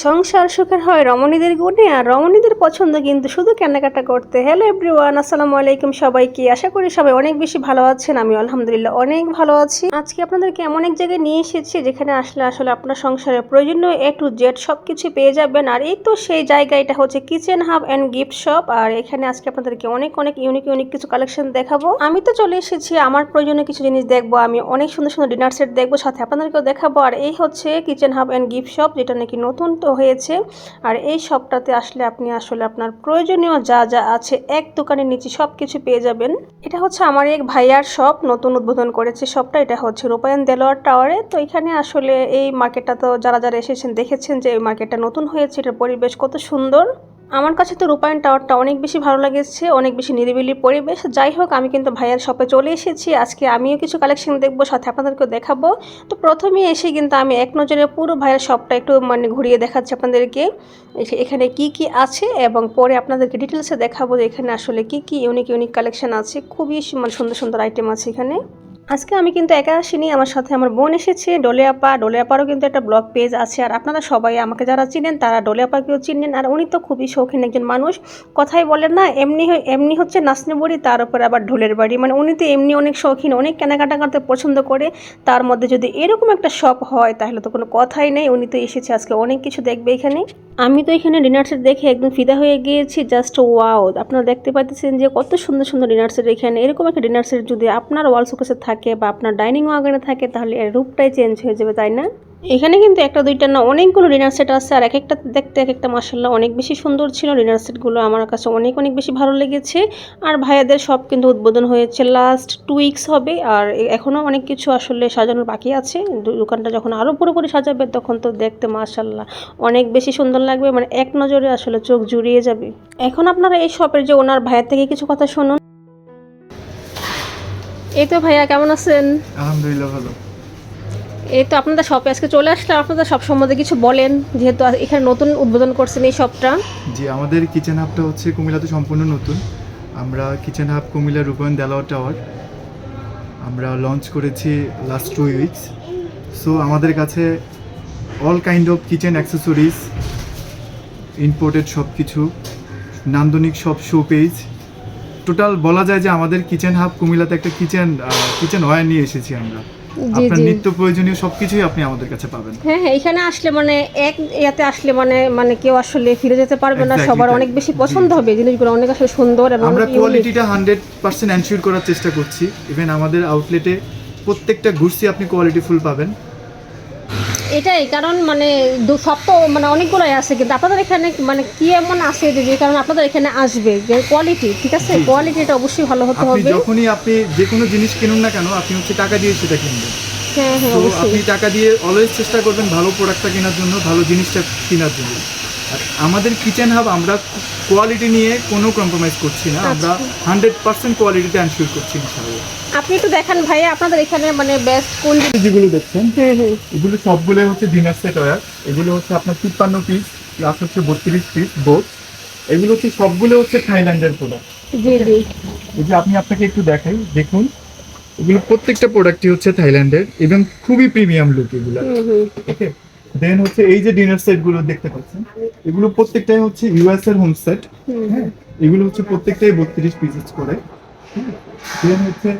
সংসার সুখের হয় রমণীদের গুণে, আর রমণীদের পছন্দ কিন্তু শুধু কেনাকাটা করতে। হ্যালো এভরিওয়ান আসসালামু আলাইকুম সবাইকে। আশা করি সবাই অনেক বেশি ভালো আছেন আমি আলহামদুলিল্লাহ অনেক ভালো আছি। আজকে আপনাদেরকে এমন এক জায়গায় নিয়ে এসেছি যেখানে আসলে আসলে আপনার সংসারের প্রয়োজনীয় এ টু জেড সব কিছু পেয়ে যাবেন, আর এই তো সেই জায়গা এটা হচ্ছে kitchen hub and gift shop আর এখানে আজকে আপনাদেরকে অনেক অনেক ইউনিক ইউনিক কিছু কালেকশন দেখাবো। আমি তো চলে এসেছি, আমার প্রয়োজনীয় কিছু জিনিস দেখব, আমি অনেক সুন্দর সুন্দর ডিনার সেট দেখব, সাথে আপনাদেরকেও দেখাবো, আর এই হচ্ছে kitchen hub and gift shop যেটা নাকি নতুন তো হয়েছে। আর এই শপটাতে আসলে আপনি আসলে আপনার প্রয়োজনীয় যা যা আছে এক দোকানের নিচে সব কিছু পেয়ে যাবেন। এটা হচ্ছে আমার এক ভাইয়ার শপ, নতুন উদ্বোধন করেছে শপটা। এটা হচ্ছে রূপায়ণ দেলোয়ার টাওয়ারে তো এখানে আসলে এই মার্কেটটা তো যারা যারা এসেছেন দেখেছেন যে এই মার্কেটটা নতুন হয়েছে, এটার পরিবেশ কত সুন্দর। আমার কাছে তো রূপায়ণ টাওয়ারটা অনেক বেশি ভালো লেগেছে, অনেক বেশি নিরিবিলি পরিবেশ। যাই হোক, আমি কিন্তু ভাইয়ার শপে চলে এসেছি। আজকে আমিও কিছু কালেকশন দেখব, সাথে আপনাদেরকেও দেখাবো। তো প্রথমে এসে কিন্তু আমি এক নজরে পুরো ভাইয়ের শপটা একটু মানে ঘুরিয়ে দেখাচ্ছি আপনাদেরকে। এখে- এখানে কি কি আছে এবং পরে আপনাদেরকে ডিটেলসে দেখাবো যে এখানে আসলে কি কি ইউনিক ইউনিক কালেকশন আছে। খুবই মানে সুন্দর সুন্দর আইটেম আছে এখানে। আজকে আমি কিন্তু একা আসিনি, আমার সাথে আমার বোন এসেছে, ডোলে আপা, ডোলে আপারও কিন্তু একটা ব্লগ পেজ আছে, আর আপনারা সবাই আমাকে যারা চিনেন তারা ডোলে আপাকেও চিনেন, আর উনি তো খুবই শৌখিন একজন মানুষ। কথাই বলেন না, এমনি এমনি হচ্ছে নাচনি বড়ি তার উপরে আবার ঢোলের বাড়ি। মানে উনি তো এমনি অনেক শৌখিন, অনেক কেনাকাটা করতে পছন্দ করে। তার মধ্যে যদি এরকম একটা শপ হয়, তাহলে তো কোনো কথাই নেই, উনি তো এসেছে, আজকে অনেক কিছু দেখবে এখানে। আমি তো এখানে ডিনার সেট দেখে একদম ফিদা হয়ে গিয়েছি, জাস্ট ওয়াও, আপনারা দেখতে পাচ্ছেন যে কত সুন্দর সুন্দর ডিনার সেট এখানে। এরকম একটা ডিনার সেট যদি আপনার ওয়াল শোকেসে থাকে বা আপনার ডাইনিং ওয়াগনে থাকে, তাহলে এর রূপটাই চেঞ্জ হয়ে যাবে, তাই না? এখানে কিন্তু একটা দুইটা না, অনেকগুলো ডিনার সেট আছে, আর এক একটা দেখতে এক একটা মাসাল্লাহ অনেক বেশি সুন্দর ছিল। ডিনার সেটগুলো আমার কাছে অনেক অনেক বেশি ভালো লেগেছে। আর ভাইয়াদের সব কিন্তু উদ্বোধন হয়েছে লাস্ট টু উইকস হবে, আর এখনও অনেক কিছু আসলে সাজানোর বাকি আছে। দোকানটা যখন আরও পুরোপুরি সাজাবে, তখন তো দেখতে মাসাল্লাহ অনেক বেশি সুন্দর লাগবে মানে এক নজরে আসলে চোখ জুড়িয়ে যাবে। এখন আপনারা এই শপের যে ওনার ভাইয়ের থেকে কিছু কথা শুনুন। এই তো ভাইয়া কেমন আছেন? আলহামদুলিল্লাহ ভালো। এই তো আপনাদের শপে আজকে চলে আসলে আপনাদের সব সম্বন্ধে কিছু বলেন যেহেতু এখানে নতুন উদ্বোধন করছেন এই শপটা জি আমাদের কিচেন হাবটা হচ্ছে কুমিল্লাতে সম্পূর্ণ নতুন। আমরা kitchen hub Comilla Rupayan Delwar tower আমরা লঞ্চ করেছি লাস্ট টু উইকস সো আমাদের কাছে all kind of kitchen accessories imported সব কিছু নান্দনিক সব শো পেজ টোটাল বলা যায় যে আমাদের কিচেন হাব কুমিল্লাতে একটা কিচেন কিচেন ওয়ার নিয়ে এসেছি আমরা। আপনার নিত্য প্রয়োজনীয় সব কিছুই আপনি আমাদের কাছে পাবেন। হ্যাঁ হ্যাঁ এখানে আসলে মানে এক ইয়াতে আসলে মানে মানে কেউ আসলে ফিরে যেতে পারবে না সবার অনেক বেশি পছন্দ হবে জিনিসগুলো অনেক আসলে সুন্দর এবং আমরা কোয়ালিটিটা হান্ড্রেড পার্সেন্ট এনশিওর করার চেষ্টা করছি। ইভেন আমাদের আউটলেটে প্রত্যেকটা গুডসই আপনি কোয়ালিটিফুল পাবেন। এটাই কারণ মানে দু সপ্তাহ মানে অনেকগুলোই আছে কিন্তু আপনাদের এখানে মানে কি এমন আছে যে কারণ আপনাদের এখানে আসবে? যে কোয়ালিটি ঠিক আছে। কোয়ালিটিটা অবশ্যই ভালো হতে আপনি হবে। যখনই আপনি যে কোনো জিনিস কিনুন না কেন আপনি হচ্ছে টাকা দিয়ে সেটা কিনবেন। হ্যাঁ হ্যাঁ অবশ্যই। আপনি টাকা দিয়ে অলওয়েজ চেষ্টা করবেন ভালো প্রোডাক্টটা কেনার জন্য ভালো জিনিসটা কেনার জন্য। আমাদের কিচেন হাব আমরা কোয়ালিটি নিয়ে কোনো কম্প্রোমাইজ করছি না। আমরা আচ্ছা। হান্ড্রেড পার্সেন্ট কোয়ালিটিতে এনশিওর করছি ইনশাআল্লাহ। আপনি একটু দেখেন ভাইয়া আপনাদের এখানে মানে বেস্ট কোন যেগুলো দেখছেন এগুলো সবগুলো হচ্ছে ডিনার সেট ওয়্যার এগুলো হচ্ছে আপনার তিপ্পান্ন পিস প্লাস হচ্ছে বত্রিশ পিস বোথ এগুলো হচ্ছে সবগুলো হচ্ছে থাইল্যান্ডের প্রোডাক্ট জি জি। এই যে আপনি আপনাকে একটু দেখাই দেখুন। এগুলো প্রত্যেকটা প্রোডাক্টই হচ্ছে থাইল্যান্ডের এবং খুবই প্রিমিয়াম লুক এগুলো। ওকে? দেন হচ্ছে এই যে ডিনার সেটগুলো দেখতে পাচ্ছেন এগুলো প্রত্যেকটাই হচ্ছে ইউএস এর হোম। সেট হ্যাঁ? এগুলো হচ্ছে প্রত্যেকটাই বত্রিশ পিসেস করে দেন হচ্ছে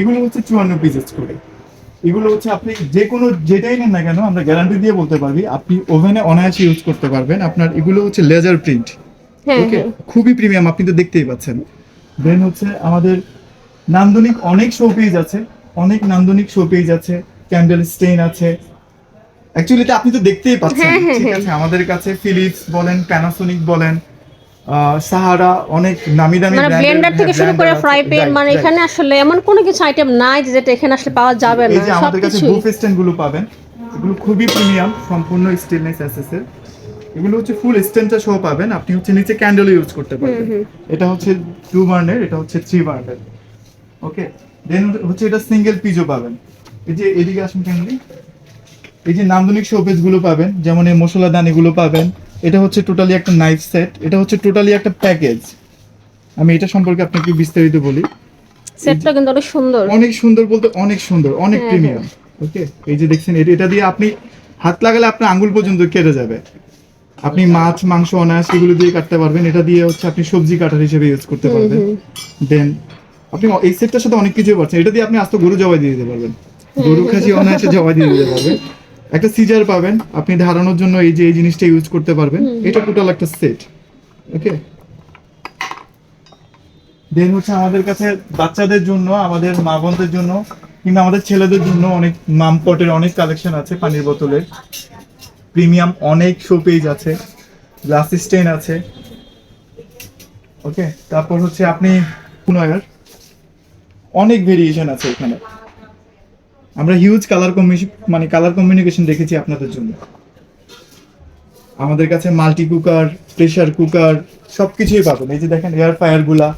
এগুলো হচ্ছে চুয়ান্ন পিসেস করে। এগুলো হচ্ছে আপনি যে কোনো যেটাই নেন না কেন আমরা গ্যারান্টি দিয়ে বলতে পারবি আপনি ওভেনে অনায়াসে ইউজ করতে পারবেন। আপনার এগুলো হচ্ছে লেজার প্রিন্ট হ্যাঁ ওকে খুবই প্রিমিয়াম আপনি তো দেখতেই পাচ্ছেন। দেন হচ্ছে আমাদের নান্দনিক অনেক শো পেজ আছে অনেক নান্দনিক শো পেজ আছে ক্যান্ডেল স্টেইন আছে অ্যাকচুয়ালি আপনি তো দেখতেই পাচ্ছেন। হ্যাঁ, হ্যাঁ, ঠিক হ্যাঁ। আছে আমাদের কাছে ফিলিপস বলেন প্যানাসোনিক বলেন সাহারা অনেক নামি দামি মানে ব্লেন্ডার থেকে হ্যাঁ, শুরু করে ফ্রাই প্যান মানে এখানে আসলে এমন কোনো কিছু আইটেম নাই যেটা এখানে আসলে পাওয়া যাবে এই যে আমাদের কাছে বুফ স্ট্যান্ডগুলো পাবেন এগুলো খুবই প্রিমিয়াম সম্পূর্ণ স্টেনলেস এসএস এর। এগুলো হচ্ছে ফুল স্ট্যান্ডটা সহ পাবেন আপনি হচ্ছে নিচে ক্যান্ডেল ইউজ করতে পারবেন। এটা হচ্ছে টু বার্নের এটা হচ্ছে থ্রি বার্নের ওকে দেন হচ্ছে এটা সিঙ্গেল পিজও পাবেন। এই যে এদিকে আসুন ক্যান্ডেল এই যে নান্দনিক শোপেজগুলো পাবেন যেমন এই মশলা দানিগুলো পাবেন এটা হচ্ছে টোটালি একটা নাইফ সেট এটা হচ্ছে টোটালি একটা প্যাকেজ আমি এটা সম্পর্কে আপনাকে বিস্তারিত বলি। সেটটা কিন্তু অনেক সুন্দর। অনেক সুন্দর বলতে অনেক সুন্দর অনেক হ্যাঁ, প্রিমিয়াম ওকে এই যে দেখছেন এটা এটা দিয়ে আপনি হাত লাগালে আপনার আঙ্গুল পর্যন্ত কেটে যাবে। আপনি মাছ মাংস অনায়াস এগুলো দিয়ে কাটতে পারবেন। এটা দিয়ে হচ্ছে আপনি সবজি কাটার হিসেবে ইউজ করতে পারবেন। দেন আপনি এই সেটটার সাথে অনেক কিছু পাচ্ছেন। এটা দিয়ে আপনি আস্ত গরু জবাই দিয়ে দিতে পারবেন। গরু খাসি অনায়াসে জবাই দিয়ে দিতে পারবেন। একটা সিজার পাবেন আপনি ধারানোর জন্য এই যে এই জিনিসটা ইউজ করতে পারবেন। এটা টোটাল একটা সেট ওকে দেন হচ্ছে আমাদের কাছে বাচ্চাদের জন্য আমাদের মা বোনদের জন্য কিংবা আমাদের ছেলেদের জন্য অনেক মাম পটের অনেক কালেকশন আছে পানির বোতলের প্রিমিয়াম অনেক শো পেজ আছে গ্লাস স্টেন আছে ওকে তারপর হচ্ছে আপনি পুনয়ার অনেক ভেরিয়েশন আছে এখানে। আমরা হিউজ কালার মানে কালার কমিউনিকেশন দেখেছি আপনাদের জন্য। আমাদের কাছে মাল্টি কুকার প্রেসার কুকার সবকিছুই পাবেন। এই যে দেখেন এয়ার ফায়ারগুলা।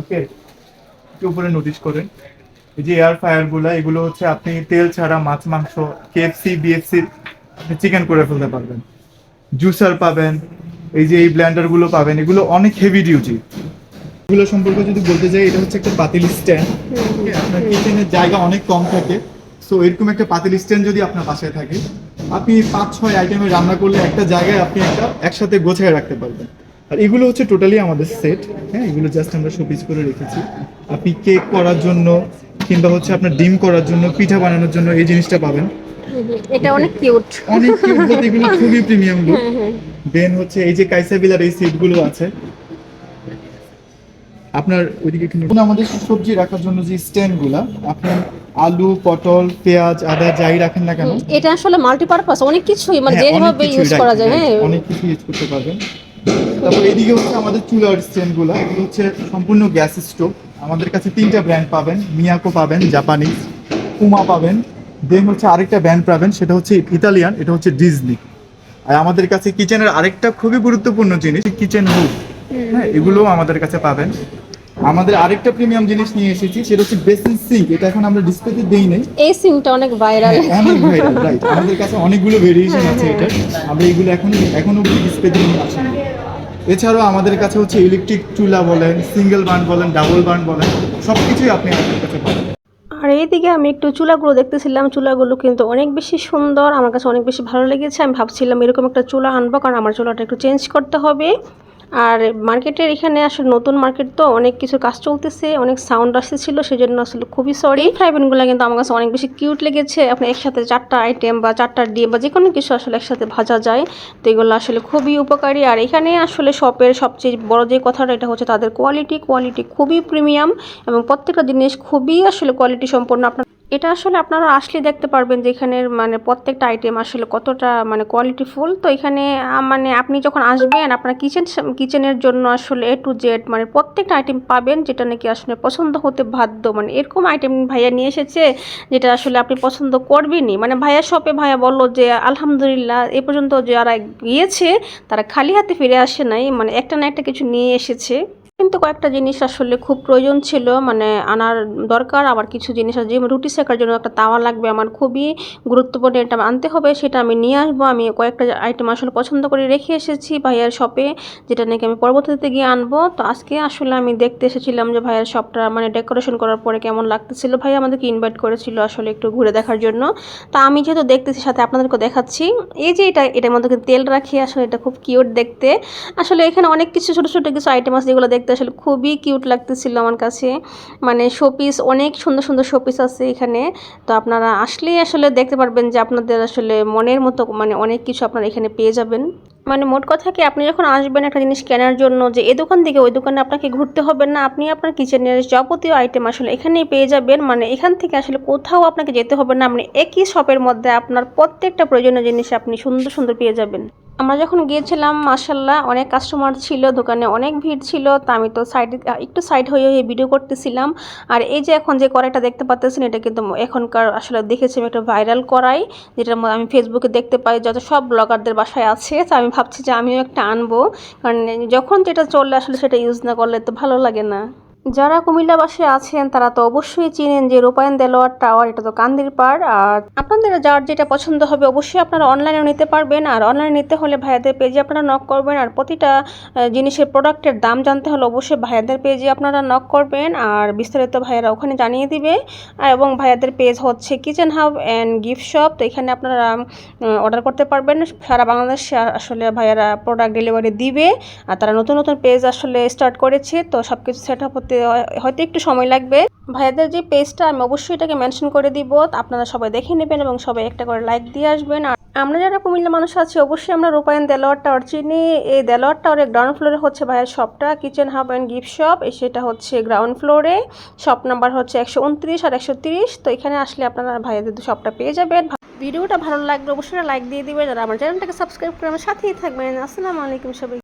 ওকে? একটু উপরে নোটিস করেন। এই যে এয়ার ফায়ারগুলা, এগুলো হচ্ছে আপনি তেল ছাড়া মাছ, মাংস কেএফসি বিএফসি চিকেন করে ফেলতে পারবেন। জুসার পাবেন। এই যে এই ব্লেন্ডারগুলো পাবেন, এগুলো অনেক হেভি ডিউটি এগুলো সম্পর্কে যদি বলতে যাই এটা হচ্ছে একটা পাতিল স্ট্যান্ড। আপনার কিচেনের জায়গা অনেক কম থাকে। সো এরকম একটা পাতিল স্ট্যান্ড যদি আপনার বাসায় থাকে আপনি পাঁচ ছয় আইটেমে রান্না করলে একটা জায়গায় আপনি একটা একসাথে গোছায় রাখতে পারবেন। আর এগুলো হচ্ছে টোটালি আমাদের সেট হ্যাঁ এগুলো জাস্ট আমরা শোপিস করে রেখেছি। আপনি কেক করার জন্য কিংবা হচ্ছে আপনার ডিম করার জন্য পিঠা বানানোর জন্য এই জিনিসটা পাবেন। এটা অনেক কিউট অনেক কিউট এগুলো খুবই প্রিমিয়াম দেন হচ্ছে এই যে কাইসাবিলার এই সেটগুলো আছে আপনার ওইদিকে নিন। আমাদের সবজি রাখার জন্য যে স্ট্যান্ডগুলা আপনার আলু পটল পেঁয়াজ আদা যাই রাখেন না কেন এটা আসলে মাল্টিপারপাস অনেক কিছুই মানে হ্যাঁ, যেভাবে ইউজ করা যায় হ্যাঁ অনেক কিছু ইউজ করতে পারবেন। তারপর এদিকে হচ্ছে আমাদের চুলার স্ট্যান্ডগুলা এগুলো হচ্ছে সম্পূর্ণ গ্যাস স্টোভ। আমাদের কাছে তিনটা ব্র্যান্ড পাবেন মিয়াকো পাবেন জাপানিজ পুমা পাবেন দেন হচ্ছে আরেকটা ব্র্যান্ড পাবেন সেটা হচ্ছে ইতালিয়ান এটা হচ্ছে ডিজনি। আর আমাদের কাছে কিচেনের আরেকটা খুবই গুরুত্বপূর্ণ জিনিস কিচেন হুড হ্যাঁ এগুলোও আমাদের কাছে পাবেন। আমাদের আরেকটা প্রিমিয়াম জিনিস নিয়ে এসেছি সেটা হচ্ছে বেসিন সিঙ্ক। এটা এখন আমরা ডিসপ্লেতে দেই নাই। এই সিঙ্কটা অনেক ভাইরাল হ্যাঁ, অনেক ভাইরাল রাইট আমাদের কাছে অনেকগুলো ভেরিয়েশন আছে এটা। আমরা এগুলো এখন এখন অব্দি ডিসপ্লে দিয়ে নিয়ে আসি এছাড়াও আমাদের কাছে হচ্ছে ইলেকট্রিক চুলা বলেন সিঙ্গেল বার্ন বলেন ডাবল বার্ন বলেন সব কিছুই আপনি আমাদের কাছে পাবেন। আর এইদিকে আমি একটু চুলাগুলো দেখতেছিলাম। চুলাগুলো কিন্তু অনেক বেশি সুন্দর। আমার কাছে অনেক বেশি ভালো লেগেছে। আমি ভাবছিলাম এরকম একটা চুলা আনব কারণ আমার চুলাটা একটু চেঞ্জ করতে হবে। আর মার্কেটের এখানে আসলে নতুন মার্কেট তো অনেক কিছু কাজ চলতেছে, অনেক সাউন্ড আসতেছিল, সেজন্য আসলে খুবই সরি ফ্রাইপ্যানগুলো কিন্তু আমার কাছে অনেক বেশি কিউট লেগেছে। আপনি একসাথে চারটা আইটেম বা চারটা ডিম বা যে কোনো কিছু আসলে একসাথে ভাজা যায়, তো এগুলো আসলে খুবই উপকারী। আর এখানে আসলে শপের সবচেয়ে বড় যে কথাটা, এটা হচ্ছে তাদের কোয়ালিটি কোয়ালিটি খুবই প্রিমিয়াম এবং প্রত্যেকটা জিনিস খুবই আসলে কোয়ালিটি সম্পন্ন। আপনার এটা আসলে আপনারা আসলে দেখতে পারবেন যে এখানের মানে প্রত্যেকটা আইটেম আসলে কতটা মানে কোয়ালিটিফুল তো এখানে মানে আপনি যখন আসবেন, আপনার কিচেন কিচেনের জন্য আসলে এ টু জেড মানে প্রত্যেকটা আইটেম পাবেন যেটা নাকি আসলে পছন্দ হতে বাধ্য। মানে এরকম আইটেম ভাইয়া নিয়ে এসেছে যেটা আসলে আপনি পছন্দ করবেনই। মানে ভাইয়া শপে ভাইয়া বলল যে, আলহামদুলিল্লাহ, এ পর্যন্ত যারা গিয়েছে, তারা খালি হাতে ফিরে আসে নাই। মানে একটা না একটা কিছু নিয়ে এসেছে। কিন্তু কয়েকটা জিনিস আসলে খুব প্রয়োজন ছিল মানে আনার দরকার। আবার কিছু জিনিস আছে, যেমন রুটি শেখার জন্য একটা তাওয়া লাগবে আমার, খুবই গুরুত্বপূর্ণ এটা আনতে হবে, সেটা আমি নিয়ে আসব। আমি কয়েকটা আইটেম আসলে পছন্দ করে রেখে এসেছি ভাইয়ার শপে যেটা নাকি আমি পরবর্তীতে গিয়ে আনব। তো আজকে আসলে আমি দেখতে এসেছিলাম যে ভাইয়ার শপটা মানে ডেকোরেশন করার পরে কেমন লাগতেছিল। ভাই আমাদেরকে ইনভাইট করেছিল আসলে একটু ঘুরে দেখার জন্য। তা আমি যেহেতু দেখতেছি, সাথে আপনাদেরকে দেখাচ্ছি। এই যে এটা, এটার মধ্যে তেল রাখি, আসলে এটা খুব কিউট দেখতে। আসলে এখানে অনেক কিছু, ছোটো ছোটো কিছু আইটেম আছে যেগুলো দেখতে আসলে খুবই কিউট লাগতেছিল আমার কাছে। মানে শোপিস অনেক সুন্দর সুন্দর শোপিস আছে এখানে। তো আপনারা আসলেই আসলে দেখতে পারবেন যে আপনাদের আসলে মনের মতো মানে অনেক কিছু আপনারা এখানে পেয়ে যাবেন। মানে মোট কথা কি, আপনি যখন আসবেন একটা জিনিস কেনার জন্য, যে এই দোকান থেকে ওই দোকানে আপনাকে ঘুরতে হবে না, আপনি আপনার কিচেনের যাবতীয় আইটেম আসলে এখানেই পেয়ে যাবেন। মানে এখান থেকে আসলে কোথাও আপনাকে যেতে হবে না আপনি একই শপের মধ্যে আপনার প্রত্যেকটা প্রয়োজনীয় জিনিস আপনি সুন্দর সুন্দর পেয়ে যাবেন। আমরা যখন গিয়েছিলাম মাসাল্লাহ অনেক কাস্টমার ছিল, দোকানে অনেক ভিড় ছিল, তা আমি তো সাইড একটু সাইড হয়ে হয়ে ভিডিও করতেছিলাম। আর এই যে এখন যে কড়াইটা দেখতে পাচ্ছেন এটা কিন্তু এখনকার আসলে দেখেছি আমি একটা ভাইরাল কড়াই যেটা আমি ফেসবুকে দেখতে পাই, যত সব ব্লগারদের বাসায় আছে। তো আমি ভাবছি যে আমিও একটা আনব, কারণ যখন যেটা চললে আসলে সেটা ইউজ না করলে তো ভালো লাগে না। যারা কুমিল্লাবাসী আছেন, তারা তো অবশ্যই চিনেন যে রূপায়ণ দেলোয়ার টাওয়ার, এটা তো কান্দির পাড়। আর আপনাদের যার যেটা পছন্দ হবে, অবশ্যই আপনারা অনলাইনেও নিতে পারবেন। আর অনলাইনে নিতে হলে ভাইয়াদের পেজে আপনারা নক করবেন। আর প্রতিটা জিনিসের প্রোডাক্টের দাম জানতে হলে অবশ্যই ভাইয়াদের পেজে আপনারা নক করবেন। আর বিস্তারিত ভাইয়ারা ওখানে জানিয়ে দিবে। এবং ভাইয়াদের পেজ হচ্ছে kitchen hub and gift shop তো এখানে আপনারা অর্ডার করতে পারবেন। সারা বাংলাদেশে আসলে ভাইয়ারা প্রোডাক্ট ডেলিভারি দিবে। আর তারা নতুন নতুন পেজ আসলে স্টার্ট করেছে। তো সব কিছু সেট আপ হয়- হয়তো একটু সময় লাগবে। ভাইয়াদের যে পেজটা আমি অবশ্যই এটাকে মেনশন করে দিব। আপনারা সবাই দেখে নেবেন এবং সবাই একটা করে লাইক দিয়ে আসবেন। আর আমরা যারা কুমিল্লা মানুষ আছি, অবশ্যই আমরা রূপায়ণ দেলোয়ার টাওয়ার চিনি। এই দেলোয়ার টাওয়ারের গ্রাউন্ড ফ্লোরে হচ্ছে ভাইয়ের শপটা kitchen hub and gift shop সেটা হচ্ছে গ্রাউন্ড ফ্লোরে শপ নাম্বার হচ্ছে একশো উনত্রিশ আর একশো তিরিশ। তো এখানে আসলে আপনারা ভাইয়াদের শপটা পেয়ে যাবেন। ভিডিওটা ভালো লাগলে অবশ্যই লাইক দিয়ে দিবেন। আর আমার চ্যানেলটাকে সাবস্ক্রাইব করে আমার সাথেই থাকবেন। আসসালামু আলাইকুম সবাই।